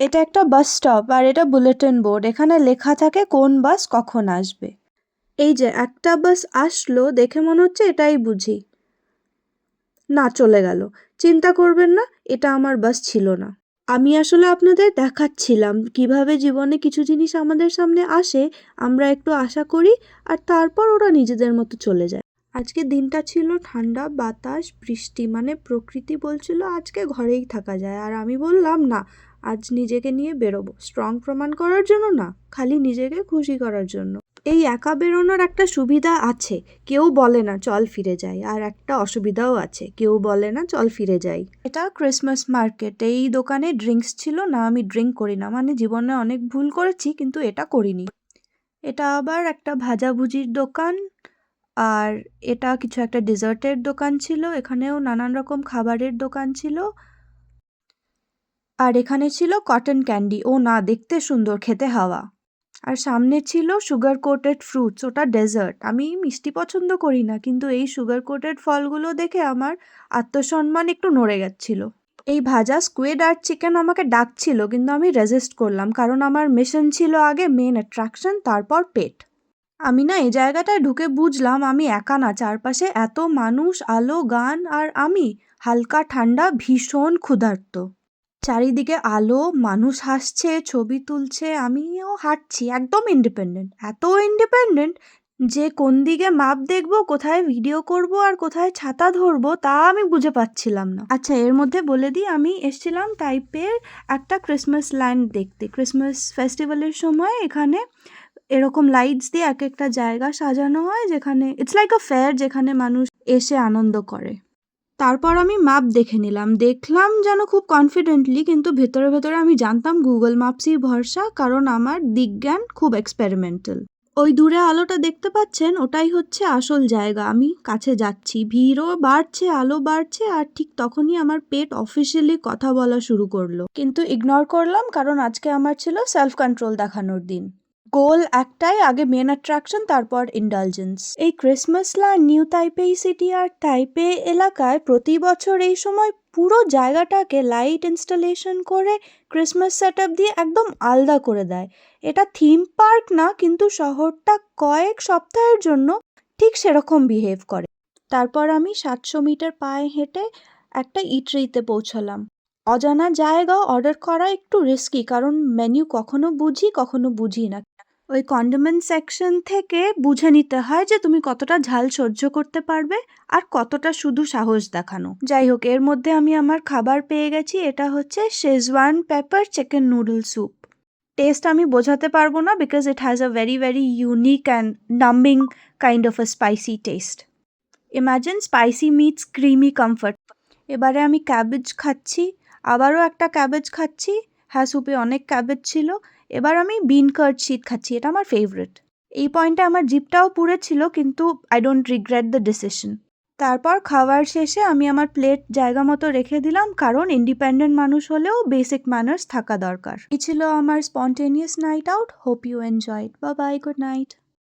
এটা একটা bus stop আর এটা বুলেটিন বোর্ড এখানে লেখা থাকে কোন বাস কখন আসবে। এই যে একটা বাস আসলো, দেখে মনে হচ্ছে এটাই বুঝি। না, চলে গেল। চিন্তা করবেন না, এটা আমার বাস ছিল না। আমি আসলে আপনাদের দেখাচ্ছিলাম কীভাবে জীবনে কিছু জিনিস আমাদের সামনে আসে, আমরা একটু আশা করি আর তারপর ওরা নিজেদের মতো চলে যায়। আজকে দিনটা ছিল ঠান্ডা, বাতাস, বৃষ্টি মানে প্রকৃতি বলছিল আজকে ঘরেই থাকা যায়। আর আমি বললাম, না আজ নিজেকে নিয়ে বেরোবো। স্ট্রং প্রমাণ করার জন্য না, খালি নিজেকে খুশি করার জন্য। এই একা বেরোনোর একটা সুবিধা আছে, কেউ বলে না চল ফিরে যাই, আর একটা অসুবিধাও আছে, কেউ বলে না চল ফিরে যাই। এটা ক্রিসমাস মার্কেট, এই দোকানে ড্রিঙ্কস ছিল, না আমি ড্রিঙ্ক করি না। মানে জীবনে অনেক ভুল করেছি, কিন্তু এটা করিনি। এটা আবার একটা ভাজাভুজির দোকান, আর এটা কিছু একটা ডেজার্টের দোকান ছিল, এখানেও নানান রকম খাবারের দোকান ছিল। আর এখানে ছিল কটন ক্যান্ডি ও না, দেখতে সুন্দর, খেতে হাওয়া। আর সামনে ছিল সুগার কোটেড ফ্রুটস ওটা ডেজার্ট আমি মিষ্টি পছন্দ করি না, কিন্তু এই সুগার কোটেড ফলগুলো দেখে আমার আত্মসম্মান একটু নড়ে যাচ্ছিল এই ভাজা স্কুয়েড আর চিকেন আমাকে ডাকছিল, কিন্তু আমি রেজিস্ট করলাম, কারণ আমার মিশন ছিল আগে মেন অ্যাট্রাকশন তারপর পেট আমি না, এই জায়গাটায় ঢুকে বুঝলাম, আমি একা না, চারপাশে এত মানুষ, আলো, গান, আর আমি হালকা, ঠান্ডা, ভীষণ ক্ষুধার্ত। চারিদিকে আলো, মানুষ হাসছে, ছবি তুলছে, আমিও হাঁটছি, একদম ইন্ডিপেন্ডেন্ট এত ইন্ডিপেন্ডেন্ট যে কোন দিকে মাপ দেখব, কোথায় ভিডিও করব আর কোথায় ছাতা ধরবো, তা আমি বুঝে পাচ্ছিলাম না। আচ্ছা এর মধ্যে বলে দিই, আমি এসছিলাম টাইপের একটা ক্রিসমাস ল্যান্ড দেখতে। ক্রিসমাস ফেস্টিভ্যালের সময় এখানে এরকম লাইটস দিয়ে এক একটা জায়গা সাজানো হয়, যেখানে ইটস লাইক আ ফেয়ার যেখানে মানুষ এসে আনন্দ করে। তারপর আমি ম্যাপ দেখে নিলাম। দেখলাম যেন খুব কনফিডেন্টলি কিন্তু ভেতরে ভেতরে আমি জানতাম গুগল ম্যাপসই ভরসা, কারণ আমার দিকজ্ঞান খুব এক্সপেরিমেন্টাল ওই দূরে আলোটা দেখতে পাচ্ছেন, ওটাই হচ্ছে আসল জায়গা। আমি কাছে যাচ্ছি। ভিড়ও বাড়ছে, আলো বাড়ছে, আর ঠিক তখনই আমার পেট অফিসিয়ালি কথা বলা শুরু করল। কিন্তু ইগনোর করলাম, কারণ আজকে আমার ছিল সেলফ কন্ট্রোল দেখানোর দিন। গোল একটাই, আগে মেন অ্যাট্রাকশন তারপর ইন্ডালজেন্স এই Christmas land New Taipei city আর তাইপে এলাকায় প্রতি বছর এই সময় পুরো জায়গাটাকে লাইট ইনস্টলেশন করে ক্রিসমাস সেট দিয়ে একদম আলাদা করে দেয়। এটা থিম পার্ক না, কিন্তু শহরটা কয়েক সপ্তাহের জন্য ঠিক সেরকম বিহেভ করে। তারপর আমি সাতশো মিটার পায়ে হেঁটে একটা ইটরিতে পৌঁছালাম। অজানা জায়গা অর্ডার করা একটু রিস্কি কারণ মেনু কখনো বুঝি কখনো বুঝি না। ওই কন্ডিমেন্ট সেকশন থেকে বুঝে নিতে হয় যে তুমি কতটা ঝাল সহ্য করতে পারবে আর কতটা শুধু সাহস দেখানো। যাই হোক, এর মধ্যে আমি আমার খাবার পেয়ে গেছি। এটা হচ্ছে Schezwan pepper chicken noodle soup taste আমি বোঝাতে পারব না because it has a very very unique and numbing kind of a spicy taste imagine spicy meets creamy comfort এবারে আমি ক্যাবেজ খাচ্ছি। আবারও একটা ক্যাবেজ খাচ্ছি। হ্যাঁ স্যুপে অনেক ক্যাবেজ ছিল। এবার আমি বিন কার্ড শিট খাচ্ছি, এটা আমার ফেভারিট এই পয়েন্টে আমার জিপটাও পুড়েছিল কিন্তু I don't regret the decision তারপর খাওয়ার শেষে আমি আমার প্লেট জায়গা মতো রেখে দিলাম, কারণ ইন্ডিপেন্ডেন্ট মানুষ হলেও বেসিক ম্যানার্স থাকা দরকার। এই ছিল আমার spontaneous night out hope you enjoyed বা বাই গুড নাইট